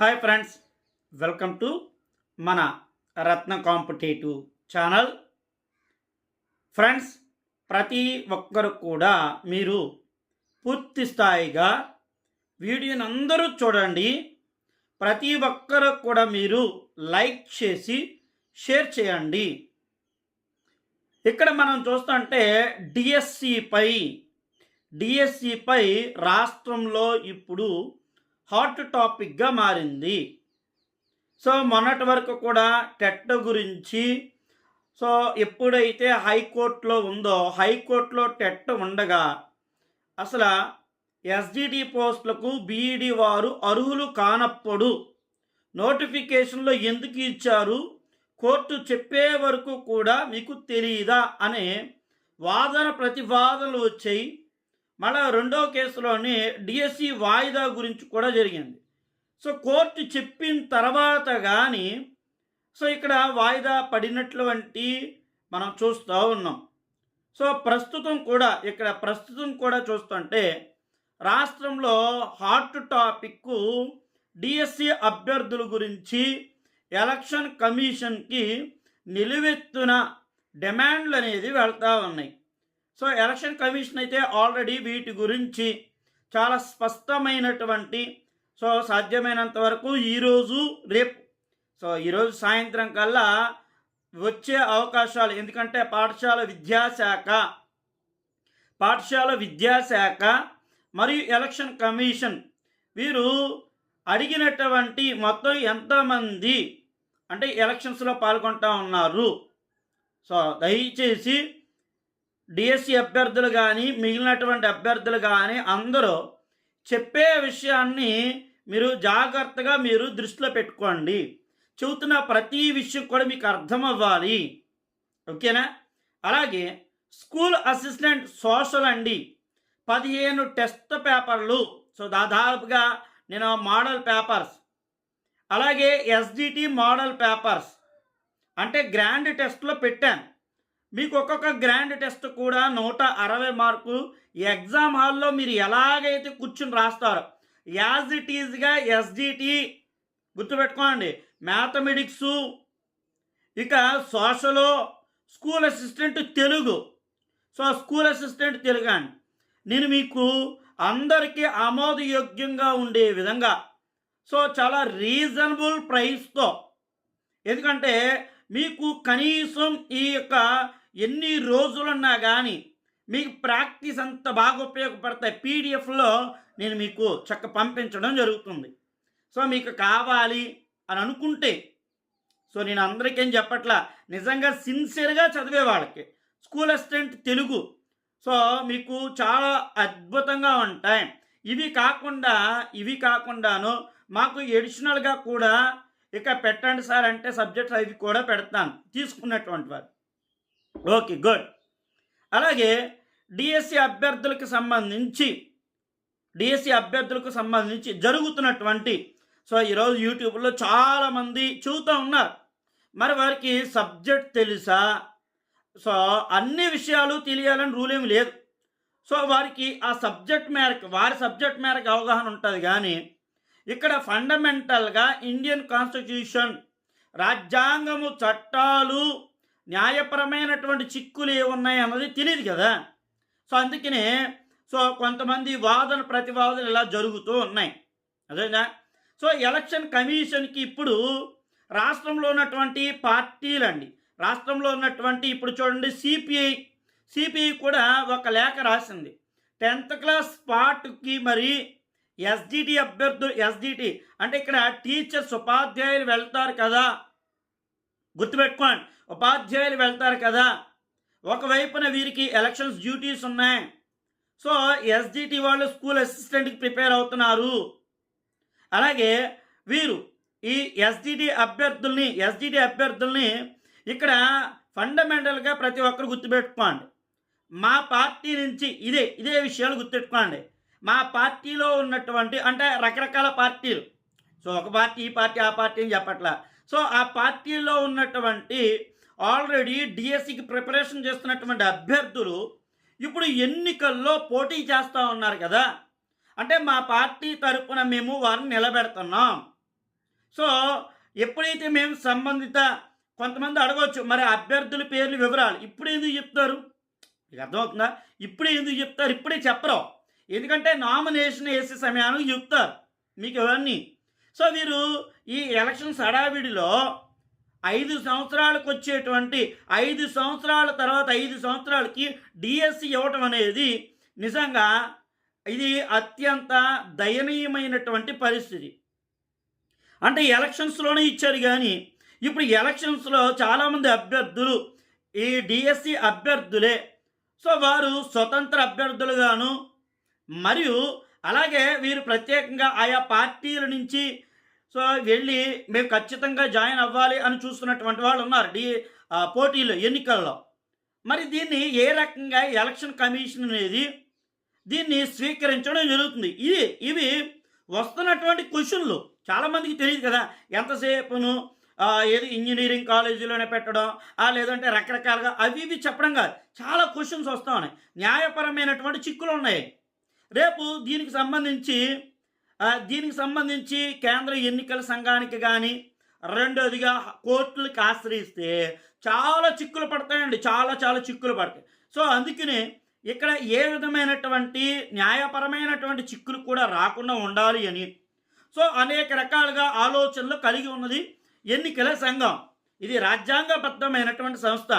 Hi friends welcome to మన రత్న competitive channel. Friends ప్రతి ఒక్కరు కూడా మీరు పూర్తి స్థాయిగా వీడియోని అందరూ చూడండి. ప్రతి ఒక్కరు కూడా మీరు లైక్ చేసి షేర్ చేయండి. ఇక్కడ మనం చూస్తుంటే డిఎస్సిపై డిఎస్సిపై రాష్ట్రంలో ఇప్పుడు హాట్ టాపిక్గా మారింది. సో మొన్నటి వరకు కూడా టెట్ గురించి సో ఎప్పుడైతే హైకోర్టులో ఉందో హైకోర్టులో టెట్ ఉండగా అసలు ఎస్డిటి పోస్టులకు బీఈడి వారు అర్హులు కానప్పుడు నోటిఫికేషన్లో ఎందుకు ఇచ్చారు? కోర్టు చెప్పే వరకు కూడా మీకు తెలియదా అనే వాదన ప్రతివాదనలు వచ్చాయి. మళ్ళా రెండో కేసులోని డిఎస్సి వాయిదా గురించి కూడా జరిగింది. సో కోర్టు చెప్పిన తర్వాత కానీ సో ఇక్కడ వాయిదా పడినటువంటి మనం చూస్తూ ఉన్నాం. సో ప్రస్తుతం కూడా ఇక్కడ ప్రస్తుతం కూడా చూస్తుంటే రాష్ట్రంలో హాట్ టాపిక్ డిఎస్సి అభ్యర్థుల గురించి ఎలక్షన్ కమిషన్కి నిలువెత్తున డిమాండ్లు అనేది వెళ్తూ ఉన్నాయి. సో ఎలక్షన్ కమిషన్ అయితే ఆల్రెడీ వీటి గురించి చాలా స్పష్టమైనటువంటి సో సాధ్యమైనంత వరకు ఈరోజు రేపు సో ఈరోజు సాయంత్రం కల్లా వచ్చే అవకాశాలు ఎందుకంటే పాఠశాల విద్యాశాఖ పాఠశాల విద్యాశాఖ మరియు ఎలక్షన్ కమిషన్ వీరు అడిగినటువంటి మొత్తం ఎంతమంది అంటే ఎలక్షన్స్లో పాల్గొంటా ఉన్నారు. సో దయచేసి డిఎస్సి అభ్యర్థులు కానీ మిగిలినటువంటి అభ్యర్థులు కానీ అందరూ చెప్పే విషయాన్ని మీరు జాగ్రత్తగా మీరు దృష్టిలో పెట్టుకోండి. చెబుతున్న ప్రతి విషయం కూడా మీకు అర్థం అవ్వాలి ఓకేనా? అలాగే స్కూల్ అసిస్టెంట్ సోషల్ అండి. పదిహేను టెస్ట్ పేపర్లు. సో దాదాపుగా నేను మోడల్ పేపర్స్. అలాగే ఎస్డిటి మోడల్ పేపర్స్. అంటే గ్రాండ్ టెస్ట్లో పెట్టాను. మీకు ఒక్కొక్క గ్రాండ్ టెస్ట్ కూడా నూట అరవై మార్కు. ఎగ్జామ్ హాల్లో మీరు ఎలాగైతే కూర్చుని రాస్తారో యాజ్ ఇట్ ఈజ్గా ఎస్జిటి గుర్తుపెట్టుకోండి. మ్యాథమెటిక్స్ ఇక సోషలో school assistant Telugu. So school assistant Telugu అండి. నేను మీకు అందరికీ ఆమోదయోగ్యంగా ఉండే విధంగా సో చాలా రీజనబుల్ ప్రైస్తో ఎందుకంటే మీకు కనీసం ఈ యొక్క ఎన్ని రోజులున్నా కానీ మీకు ప్రాక్టీస్ అంత బాగా ఉపయోగపడతాయి. పీడిఎఫ్లో నేను మీకు చక్క పంపించడం జరుగుతుంది. సో మీకు కావాలి అని అనుకుంటే సో నేను అందరికేం చెప్పట్లా నిజంగా సిన్సియర్గా చదివే వాళ్ళకి స్కూల్ అసిస్టెంట్ తెలుగు సో మీకు చాలా అద్భుతంగా ఉంటాయి. ఇవి కాకుండా ఇవి కాకుండాను మాకు ఎడిషనల్గా కూడా ఇక పెట్టండి సార్ అంటే సబ్జెక్ట్స్ అవి కూడా పెడతాను తీసుకున్నటువంటి వారు. Okay good. అలాగే డిఎస్సి అభ్యర్థులకు సంబంధించి డిఎస్సి అభ్యర్థులకు సంబంధించి జరుగుతున్నటువంటి సో ఈరోజు యూట్యూబ్లో చాలామంది చూస్తూ ఉన్నారు. మరి వారికి సబ్జెక్ట్ తెలుసా? సో అన్ని విషయాలు తెలియాలని రూల్ ఏమి లేదు. సో వారికి ఆ సబ్జెక్ట్ మేరకు వారి సబ్జెక్ట్ మేరకు అవగాహన ఉంటుంది కానీ ఇక్కడ ఫండమెంటల్గా ఇండియన్ కాన్స్టిట్యూషన్ రాజ్యాంగము చట్టాలు న్యాయపరమైనటువంటి చిక్కులు ఏమున్నాయి అన్నది తెలియదు కదా. సో అందుకనే సో కొంతమంది వాదన ప్రతివాదనలు ఇలా జరుగుతూ ఉన్నాయి. అదేనా సో ఎలక్షన్ కమిషన్కి ఇప్పుడు రాష్ట్రంలో ఉన్నటువంటి పార్టీలండి. రాష్ట్రంలో ఉన్నటువంటి ఇప్పుడు చూడండి సిపిఐ. సిపిఐ కూడా ఒక లేఖ రాసింది. టెన్త్ క్లాస్ పార్ట్కి మరి ఎస్డిటి అభ్యర్థులు ఎస్డిటి అంటే ఇక్కడ టీచర్స్ ఉపాధ్యాయులు వెళ్తారు కదా. గుర్తుపెట్టుకోండి. ఉపాధ్యాయులు వెళ్తారు కదా. ఒకవైపున వీరికి ఎలక్షన్స్ డ్యూటీస్ ఉన్నాయి. సో ఎస్జిటి వాళ్ళు స్కూల్ అసిస్టెంట్కి ప్రిపేర్ అవుతున్నారు. అలాగే వీరు ఈ ఎస్జిటి అభ్యర్థుల్ని ఎస్జిటి అభ్యర్థుల్ని ఇక్కడ ఫండమెంటల్గా ప్రతి ఒక్కరు గుర్తుపెట్టుకోండి. మా పార్టీ నుంచి ఇదే ఇదే విషయాలు గుర్తుపెట్టుకోండి. మా పార్టీలో ఉన్నటువంటి అంటే రకరకాల పార్టీలు. సో ఒక పార్టీ ఈ పార్టీ ఆ పార్టీ అని చెప్పట్లా. సో ఆ పార్టీలో ఉన్నటువంటి ఆల్రెడీ డిఎస్సికి ప్రిపరేషన్ చేస్తున్నటువంటి అభ్యర్థులు ఇప్పుడు ఎన్నికల్లో పోటీ చేస్తూ ఉన్నారు కదా. అంటే మా పార్టీ తరఫున మేము వారిని నిలబెడుతున్నాం. సో ఎప్పుడైతే మేము సంబంధిత కొంతమంది అడగవచ్చు మరి అభ్యర్థుల పేర్లు వివరాలు ఇప్పుడు ఎందుకు చెప్తారు? మీకు అర్థమవుతుందా? ఇప్పుడే ఎందుకు చెప్తారు? ఇప్పుడే చెప్పరు. ఎందుకంటే నామినేషన్ వేసే సమయానికి చెప్తారు. మీకు ఇవన్నీ సో వీరు ఈ ఎలక్షన్స్ హడావిడిలో ఐదు సంవత్సరాలకు వచ్చేటువంటి ఐదు సంవత్సరాల తర్వాత ఐదు సంవత్సరాలకి డిఎస్సి ఇవ్వటం అనేది నిజంగా ఇది అత్యంత దయనీయమైనటువంటి పరిస్థితి. అంటే ఎలక్షన్స్లోనే ఇచ్చారు కానీ ఇప్పుడు ఎలక్షన్స్లో చాలామంది అభ్యర్థులు ఈ డిఎస్సి అభ్యర్థులే. సో వారు స్వతంత్ర అభ్యర్థులుగాను మరియు అలాగే వీరు ప్రత్యేకంగా ఆయా పార్టీల నుంచి సో వెళ్ళి మేము ఖచ్చితంగా జాయిన్ అవ్వాలి అని చూస్తున్నటువంటి వాళ్ళు ఉన్నారు డి పోటీలో ఎన్నికల్లో. మరి దీన్ని ఏ రకంగా ఎలక్షన్ కమిషన్ అనేది దీన్ని స్వీకరించడం జరుగుతుంది? ఇది ఇవి వస్తున్నటువంటి క్వశ్చన్లు. చాలామందికి తెలియదు కదా ఎంతసేపును ఏది ఇంజనీరింగ్ కాలేజీలోనే పెట్టడం ఆ, లేదంటే రకరకాలుగా అవి ఇవి చెప్పడం కాదు. చాలా క్వశ్చన్స్ వస్తూ ఉన్నాయి. న్యాయపరమైనటువంటి చిక్కులు ఉన్నాయి. రేపు దీనికి సంబంధించి దీనికి సంబంధించి కేంద్ర ఎన్నికల సంఘానికి కానీ రెండోదిగా కోర్టులకు ఆశ్రయిస్తే చాలా చిక్కులు పడతాయండి చాలా చాలా చిక్కులు పడతాయి. సో అందుకనే ఇక్కడ ఏ విధమైనటువంటి న్యాయపరమైనటువంటి చిక్కులు కూడా రాకుండా ఉండాలి అని. సో అనేక రకాలుగా ఆలోచనలు కలిగి ఉన్నది ఎన్నికల సంఘం. ఇది రాజ్యాంగబద్ధమైనటువంటి సంస్థ.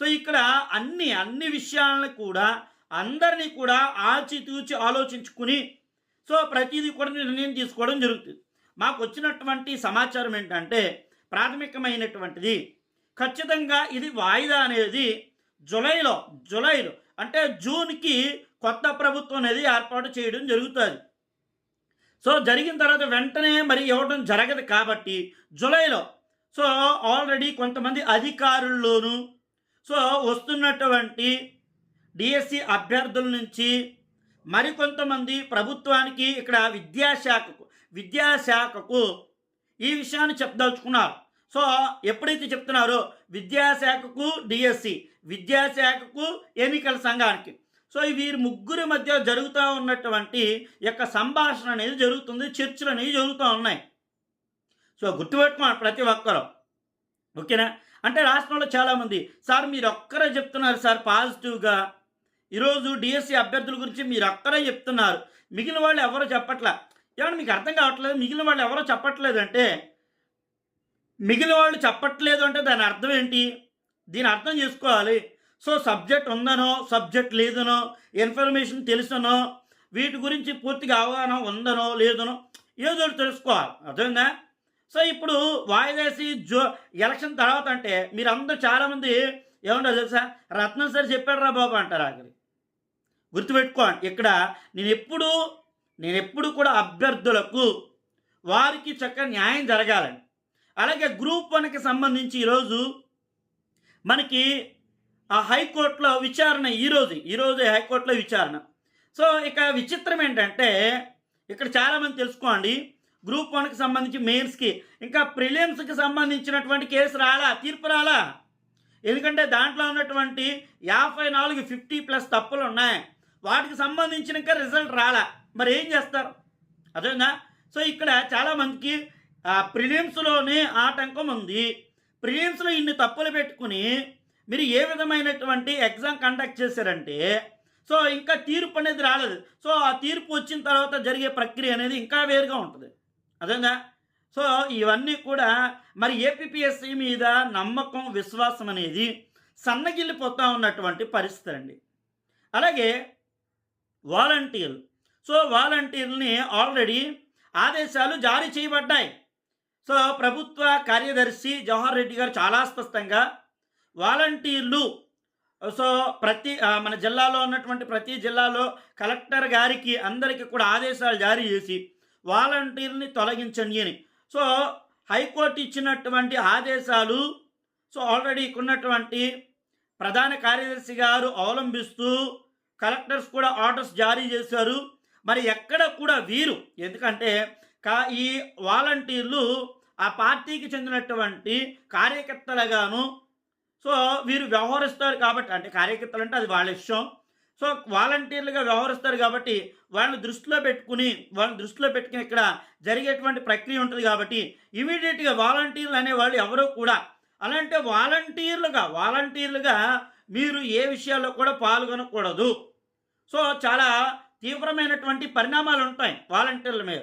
సో ఇక్కడ అన్ని అన్ని విషయాలను కూడా అందరినీ కూడా ఆచితూచి ఆలోచించుకుని సో ప్రతిదీ కూడా నిర్ణయం తీసుకోవడం జరుగుతుంది. మాకు వచ్చినటువంటి సమాచారం ఏంటంటే ప్రాథమికమైనటువంటిది ఖచ్చితంగా ఇది వాయిదా అనేది జులైలో జులైలో అంటే జూన్కి కొత్త ప్రభుత్వం అనేది ఏర్పాటు చేయడం జరుగుతుంది. సో జరిగిన తర్వాత వెంటనే మరి ఇవ్వడం జరగదు కాబట్టి జూలైలో సో ఆల్రెడీ కొంతమంది అధికారుల్లోనూ సో వస్తున్నటువంటి డిఎస్సి అభ్యర్థుల నుంచి మరికొంతమంది ప్రభుత్వానికి ఇక్కడ విద్యాశాఖకు విద్యాశాఖకు ఈ విషయాన్ని చెప్పదలుచుకున్నారు. సో ఎప్పుడైతే చెప్తున్నారో విద్యాశాఖకు డిఎస్సి విద్యాశాఖకు ఎన్నికల సంఘానికి. సో వీరి ముగ్గురి మధ్య జరుగుతూ ఉన్నటువంటి యొక్క సంభాషణ అనేది జరుగుతుంది చర్చలు అనేవి జరుగుతూ ఉన్నాయి. సో గుర్తుపెట్టుకోండి ప్రతి ఒక్కరూ. ఓకేనా? అంటే రాష్ట్రంలో చాలామంది సార్ మీరు ఒక్కరే చెప్తున్నారు సార్ పాజిటివ్గా ఈరోజు డిఎస్సి అభ్యర్థుల గురించి మీరు అక్కడే చెప్తున్నారు. మిగిలిన వాళ్ళు ఎవరో చెప్పట్లే? ఏమన్నా మీకు అర్థం కావట్లేదు? మిగిలిన వాళ్ళు ఎవరో చెప్పట్లేదు అంటే మిగిలిన వాళ్ళు చెప్పట్లేదు అంటే దాని అర్థం ఏంటి? దీని అర్థం చేసుకోవాలి. సో సబ్జెక్ట్ ఉందనో సబ్జెక్ట్ లేదనో ఇన్ఫర్మేషన్ తెలుసనో వీటి గురించి పూర్తిగా అవగాహన ఉందనో లేదనో ఏదో ఒకటి తెలుసుకోవాలి. అర్థమైందా? సో ఇప్పుడు వాయిదేసి జో ఎలక్షన్ తర్వాత అంటే మీరు అందరూ చాలామంది ఏమంటారు తెలుసా? రత్నం సార్ చెప్పాడు రా బాబు అంటారు ఆఖరి గుర్తుపెట్టుకోండి. ఇక్కడ నేను ఎప్పుడు నేను ఎప్పుడు కూడా అభ్యర్థులకు వారికి చక్కగా న్యాయం జరగాలని అలాగే గ్రూప్ వన్కి సంబంధించి ఈరోజు మనకి ఆ హైకోర్టులో విచారణ ఈరోజు ఈరోజు హైకోర్టులో విచారణ. సో ఇక విచిత్రం ఏంటంటే ఇక్కడ చాలామంది తెలుసుకోండి. గ్రూప్ వన్కి సంబంధించి మెయిన్స్కి ఇంకా ప్రిలియమ్స్కి సంబంధించినటువంటి కేసు రాలా? తీర్పు రాలా? ఎందుకంటే దాంట్లో ఉన్నటువంటి యాభై నాలుగు ఫిఫ్టీ ప్లస్ తప్పులు ఉన్నాయి. వాటికి సంబంధించిన రిజల్ట్ రాలా. మరి ఏం చేస్తారు? అదేనా సో ఇక్కడ చాలామందికి ప్రిలిమ్స్లోనే ఆటంకం ఉంది. ప్రిలిమ్స్లో ఇన్ని తప్పులు పెట్టుకుని మీరు ఏ విధమైనటువంటి ఎగ్జామ్ కండక్ట్ చేశారంటే సో ఇంకా తీర్పు అనేది రాలేదు. సో ఆ తీర్పు వచ్చిన తర్వాత జరిగే ప్రక్రియ అనేది ఇంకా వేరుగా ఉంటుంది. అదేనా సో ఇవన్నీ కూడా మరి ఏపీఎస్సి మీద నమ్మకం విశ్వాసం అనేది సన్నగిల్లిపోతూ ఉన్నటువంటి పరిస్థితి అండి. అలాగే వాలంటీర్లు సో వాలంటీర్ని ఆల్రెడీ ఆదేశాలు జారీ చేయబడ్డాయి. సో ప్రభుత్వ కార్యదర్శి జవహర్ రెడ్డి గారు చాలా స్పష్టంగా వాలంటీర్లు సో ప్రతి మన జిల్లాలో ఉన్నటువంటి ప్రతి జిల్లాలో కలెక్టర్ గారికి అందరికీ కూడా ఆదేశాలు జారీ చేసి వాలంటీర్ని తొలగించండి అని. సో హైకోర్టు ఇచ్చినటువంటి ఆదేశాలు సో ఆల్రెడీ ఉన్నటువంటి ప్రధాన కార్యదర్శి గారు అవలంబిస్తూ కలెక్టర్స్ కూడా ఆర్డర్స్ జారీ చేశారు. మరి ఎక్కడ కూడా వీరు ఎందుకంటే కా ఈ వాలంటీర్లు ఆ పార్టీకి చెందినటువంటి కార్యకర్తలుగాను సో వీరు వ్యవహరిస్తారు కాబట్టి అంటే కార్యకర్తలు అంటే అది వాళ్ళ ఇష్టం. సో వాలంటీర్లుగా వ్యవహరిస్తారు కాబట్టి వాళ్ళని దృష్టిలో పెట్టుకుని వాళ్ళని దృష్టిలో పెట్టుకుని ఇక్కడ జరిగేటువంటి ప్రక్రియ ఉంటుంది కాబట్టి ఇమీడియట్గా వాలంటీర్లు అనేవాళ్ళు ఎవరో కూడా అలాంటి వాలంటీర్లుగా వాలంటీర్లుగా మీరు ఏ విషయాల్లో కూడా పాల్గొనకూడదు. సో చాలా తీవ్రమైనటువంటి పరిణామాలు ఉంటాయి వాలంటీర్ల మీద.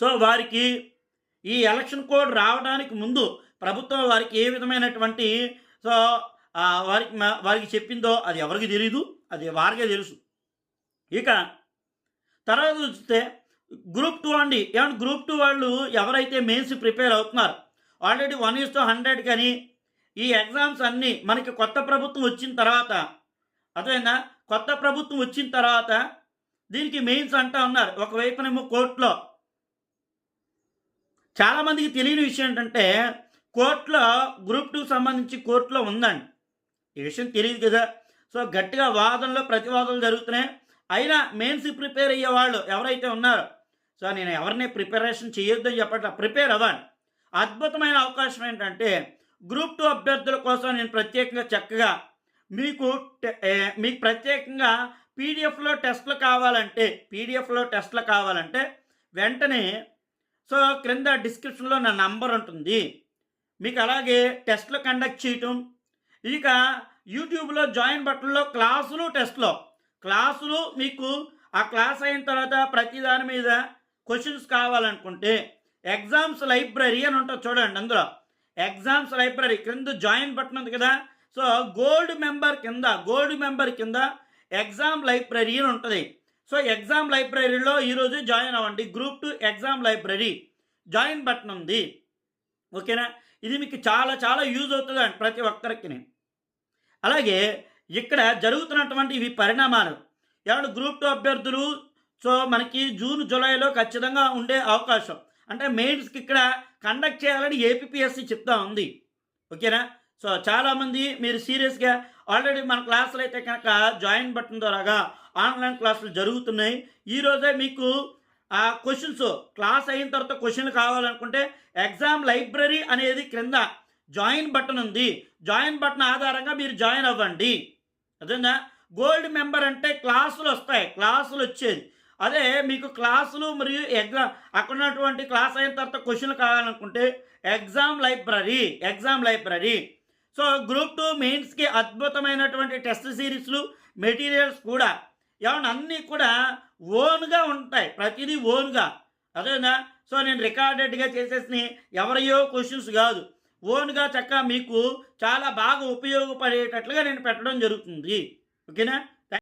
సో వారికి ఈ ఎలక్షన్ కోడ్ రావడానికి ముందు ప్రభుత్వం వారికి ఏ విధమైనటువంటి సో వారికి వారికి చెప్పిందో అది ఎవరికి తెలియదు అది వారికే తెలుసు. ఇక తర్వాత చూస్తే గ్రూప్ టూ అండి. ఏమంటే గ్రూప్ టూ వాళ్ళు ఎవరైతే మెయిన్స్ ప్రిపేర్ అవుతున్నారు already one is to hundred కానీ ఈ ఎగ్జామ్స్ అన్నీ మనకి కొత్త ప్రభుత్వం వచ్చిన తర్వాత అదేనా కొత్త ప్రభుత్వం వచ్చిన తర్వాత దీనికి మెయిన్స్ అంటా ఉన్నారు. ఒకవైపునేమో కోర్టులో. చాలామందికి తెలియని విషయం ఏంటంటే కోర్టులో గ్రూప్ టూకి సంబంధించి కోర్టులో ఉందండి. ఈ విషయం తెలియదు కదా. సో గట్టిగా వాదనలో ప్రతివాదనలు జరుగుతున్నాయి. అయినా మెయిన్స్ ప్రిపేర్ అయ్యే వాళ్ళు ఎవరైతే ఉన్నారో సో నేను ఎవరిని ప్రిపరేషన్ చేయొద్దని చెప్పట్లా ప్రిపేర్ అవ్వండి. అద్భుతమైన అవకాశం ఏంటంటే గ్రూప్ టూ అభ్యర్థుల కోసం నేను ప్రత్యేకంగా చక్కగా మీకు టె- మీకు ప్రత్యేకంగా పీడిఎఫ్లో టెస్ట్లు కావాలంటే పీడిఎఫ్లో టెస్ట్లు కావాలంటే వెంటనే సో క్రింద డిస్క్రిప్షన్లో నా నంబర్ ఉంటుంది. మీకు అలాగే టెస్ట్లు కండక్ట్ చేయటం ఇక యూట్యూబ్లో జాయిన్ బటన్లో క్లాసులు టెస్ట్లో. క్లాసులు మీకు ఆ క్లాస్ అయిన తర్వాత ప్రతి దాని మీద క్వశ్చన్స్ కావాలనుకుంటే ఎగ్జామ్స్ లైబ్రరీ అని ఉంటుంది చూడండి అందులో. ఎగ్జామ్స్ లైబ్రరీ క్రింద జాయిన్ బటన్ ఉంది కదా. సో గోల్డ్ మెంబర్ కింద గోల్డ్ మెంబర్ కింద ఎగ్జామ్ లైబ్రరీ అని ఉంటుంది. సో ఎగ్జామ్ లైబ్రరీలో ఈరోజు జాయిన్ అవ్వండి. Group two exam library. Join button ఉంది. ఓకేనా? ఇది మీకు చాలా చాలా యూజ్ అవుతుంది అండి ప్రతి ఒక్కరికి అలాగే ఇక్కడ జరుగుతున్నటువంటి ఇవి పరిణామాలు. ఎవరు గ్రూప్ టూ అభ్యర్థులు సో మనకి జూన్ జూలైలో ఖచ్చితంగా ఉండే అవకాశం. అంటే మెయిన్స్కి ఇక్కడ కండక్ట్ చేయాలని ఏపీఎస్సి చెప్తా ఉంది. ఓకేనా? సో చాలామంది మీరు సీరియస్గా ఆల్రెడీ మన క్లాసులు అయితే కనుక జాయిన్ బటన్ ద్వారాగా ఆన్లైన్ క్లాసులు జరుగుతున్నాయి. ఈరోజే మీకు ఆ క్వశ్చన్స్ క్లాస్ అయిన తర్వాత క్వశ్చన్లు కావాలనుకుంటే ఎగ్జామ్ లైబ్రరీ అనేది క్రింద జాయిన్ బటన్ ఉంది. జాయిన్ బటన్ ఆధారంగా మీరు జాయిన్ అవ్వండి. అదేనా? గోల్డ్ మెంబర్ అంటే క్లాసులు వస్తాయి. క్లాసులు వచ్చేది. అదే మీకు క్లాసులు మరియు ఎగ్జామ్ అక్కడ ఉన్నటువంటి క్లాస్ అయిన తర్వాత క్వశ్చన్లు కావాలనుకుంటే exam library exam library. So group two మెయిన్స్కి అద్భుతమైనటువంటి టెస్ట్ సిరీస్లు మెటీరియల్స్ కూడా. ఏమన్నా అన్నీ కూడా ఓన్గా ఉంటాయి ప్రతిదీ ఓన్గా. అదేనా సో నేను రికార్డెడ్గా చేసేసి ఎవరియో క్వశ్చన్స్ కాదు. ఓన్గా చక్కగా మీకు చాలా బాగా ఉపయోగపడేటట్లుగా నేను పెట్టడం జరుగుతుంది. ఓకేనా?